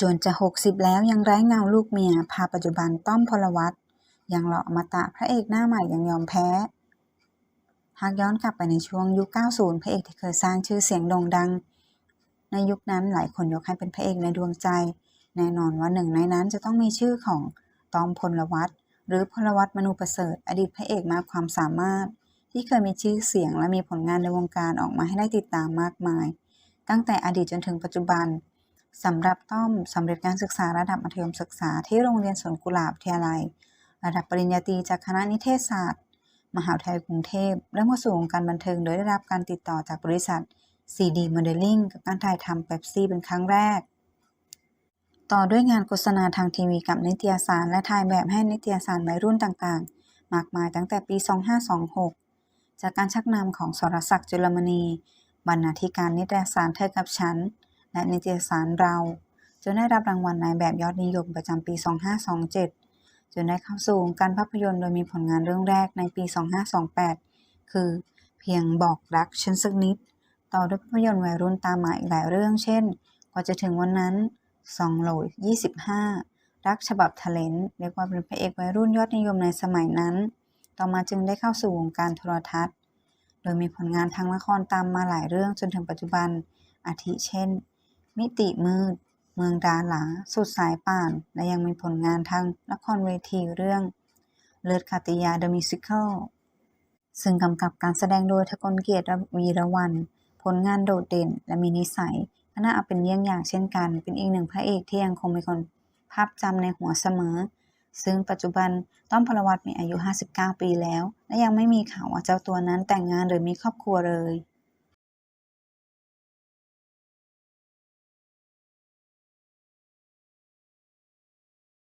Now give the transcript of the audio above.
จนจะ60แล้วยังไร้เงาลูกเมีย พาปัจจุบันต้อมพลวัตยังหล่ออมตะพระเอกหน้าใหม่ยังยอมแพ้ หากย้อนกลับไปในช่วงยุค 90 พระเอกที่เคยสร้างชื่อเสียงโด่งดัง ในยุคนั้นหลายคนยกให้เป็นพระเอกในดวงใจ แน่นอนว่าหนึ่งในนั้นจะต้องมีชื่อของต้อมพลวัตหรือพลวัตมนูประเสริฐ อดีตพระเอกมากความสามารถ ที่เคยมีชื่อเสียงและมีผลงานในวงการออกมาให้ได้ติดตามมากมาย ตั้งแต่อดีตจนถึงปัจจุบัน สำหรับต้อมสำเร็จการศึกษาระดับมัธยมศึกษาที่โรงเรียนสวนกุหลาบวิทยาลัยระดับปริญญาตรีจากคณะนิเทศศาสตร์ มหาวิทยาลัยกรุงเทพเริ่มาสู่วงการบันเทิงโดยได้รับการติดต่อจากบริษัท CD Modeling กับการถ่ายทำเป๊ปซี่เป็นครั้งแรก ต่อด้วยงานโฆษณาทางทีวีกับนิตยสารและถ่ายแบบให้นิตยสารวัยรุ่นต่างๆ มากมายตั้งแต่ปี 2526 จากการชักนำของสรศักดิ์จุลมณี บรรณาธิการนิตยสารเธอกับฉัน และนิตยสารเราจนได้รับรางวัลนายแบบยอดนิยมประจำปี 2527 จนได้เข้าสู่การภาพยนตร์โดยมีผลงานเรื่องแรกในปี 2528 คือเพียงบอกรักฉันสักนิด ต่อด้วยภาพยนตร์วัยรุ่นตามมาอีกหลายเรื่อง เช่น กว่าจะถึงวันนั้นซองโหลย25 รักฉบับทะเลนเรียกว่าเป็นพระเอกวัยรุ่นยอดนิยมในสมัยนั้น ต่อมาจึงได้เข้าสู่วงการโทรทัศน์ โดยมีผลงานทางละครตามมาหลายเรื่องจนถึงปัจจุบัน อาทิเช่น มิติมืด เมืองดาหลา สุดสายป่าน และยังมีผลงานทางละครเวทีเรื่องเลือดคาติยา The Musical ซึ่งกำกับการแสดงโดยทกลเกียรติวีระวรรณผลงานโดดเด่น และมีนิสัยก็น่าเอาเป็นเยี่ยงอย่างเช่นกัน เป็นอีกหนึ่งพระเอกที่ยังคงมีคนภาพจำในหัวเสมอ ซึ่งปัจจุบันต้อมพลวัตมีอายุ 59 ปีแล้ว และยังไม่มีข่าวว่าเจ้าตัวนั้นแต่งงานหรือมีครอบครัวเลย